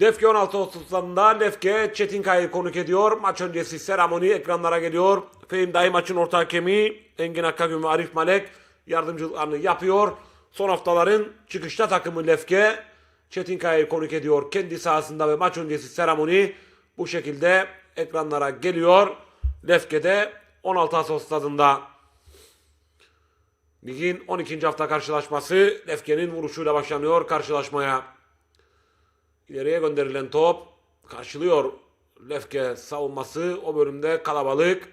Lefke 16 Ağustos'ta Lefke Çetinkaya'yı konuk ediyor. Maç öncesi seremoni ekranlara geliyor. Fehim Dayı maçın orta hakemi Engin Akkagün ve Arif Malek yardımcılıklarını yapıyor. Son haftaların çıkışta takımı Lefke Çetinkaya'yı konuk ediyor. Kendi sahasında ve maç öncesi seremoni bu şekilde ekranlara geliyor. Lefke'de 16 Ağustos stadında. Ligin 12. hafta karşılaşması Lefke'nin vuruşuyla başlanıyor karşılaşmaya. İleriye gönderilen top karşılıyor Lefke savunması. O bölümde kalabalık.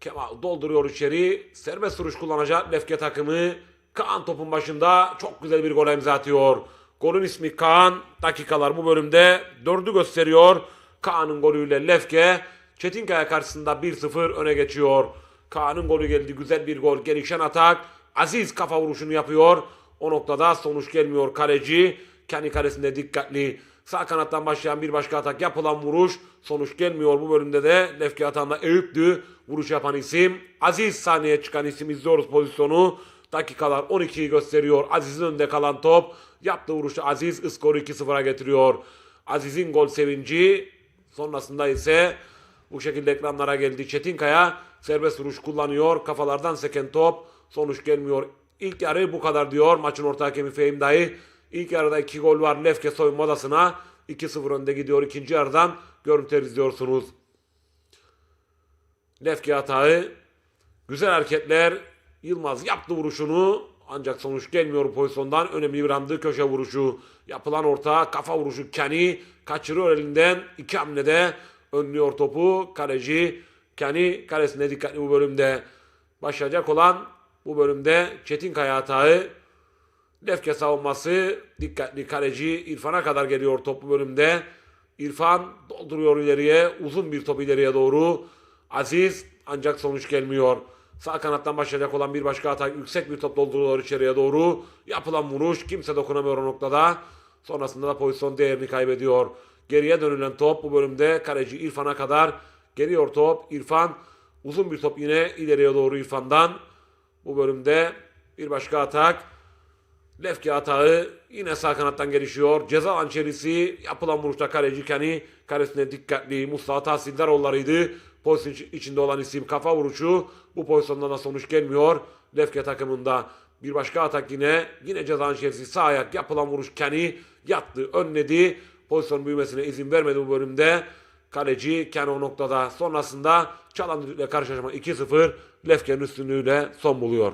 Kemal dolduruyor içeri. Serbest vuruş kullanacak Lefke takımı. Kaan topun başında çok güzel bir gol imza atıyor. Golün ismi Kaan. Dakikalar bu bölümde dördü gösteriyor. Kaan'ın golüyle Lefke Çetinkaya karşısında 1-0 öne geçiyor. Kaan'ın golü geldi. Güzel bir gol. Gelişen atak. Aziz kafa vuruşunu yapıyor. O noktada sonuç gelmiyor kaleci. Kendi kalesinde dikkatli. Sağ kanattan başlayan bir başka atak yapılan vuruş. Sonuç gelmiyor bu bölümde de. Lefke atağında Eyüp'tü. Vuruş yapan isim. Aziz sahneye çıkan isim izliyoruz pozisyonu. Dakikalar 12'yi gösteriyor. Aziz'in önünde kalan top. Yaptığı vuruşu Aziz skoru 2-0'a getiriyor. Aziz'in gol sevinci. Sonrasında ise bu şekilde ekranlara geldi. Çetinkaya serbest vuruş kullanıyor. Kafalardan seken top. Sonuç gelmiyor. İlk yarı bu kadar diyor. Maçın orta hakemi Fehim Dayı. İlk yarıda iki gol var Lefke soyunma odasına. 2-0 önde gidiyor ikinci yarıdan. Görüntüler izliyorsunuz. Lefke hatağı. Güzel hareketler. Yılmaz yaptı vuruşunu. Ancak sonuç gelmiyor pozisyondan. Önemli bir andı köşe vuruşu. Yapılan orta kafa vuruşu Kenny. Kaçırıyor elinden. iki hamlede önlüyor topu. Kaleci Kenny kalesine dikkatli bu bölümde. Başlayacak olan bu bölümde Çetinkaya hatağı. Lefke savunması dikkatli kaleci İrfan'a kadar geliyor top bu bölümde. İrfan dolduruyor ileriye. Uzun bir top ileriye doğru. Aziz ancak sonuç gelmiyor. Sağ kanattan başlayacak olan bir başka atak. Yüksek bir top dolduruyor içeriye doğru. Yapılan vuruş. Kimse dokunamıyor o noktada. Sonrasında da pozisyon değerini kaybediyor. Geriye dönülen top bu bölümde kaleci İrfan'a kadar geliyor top. İrfan uzun bir top yine ileriye doğru İrfan'dan. Bu bölümde bir başka atak. Lefke hatağı yine sağ kanattan gelişiyor. Ceza alan yapılan vuruşta kaleci Kani kalesine dikkatli. Mustafa Tahsildaroğulları'ydı. Pozisyon iç- içinde olan isim kafa vuruşu. Bu pozisyonda da sonuç gelmiyor. Lefke takımında bir başka atak yine. Yine ceza alan sağ ayak yapılan vuruş Kani yattı önledi. Pozisyon büyümesine izin vermedi bu bölümde. Kaleci Ken o noktada sonrasında çalan düdükle karşılaşma 2-0 Lefke'nin üstünlüğüyle son buluyor.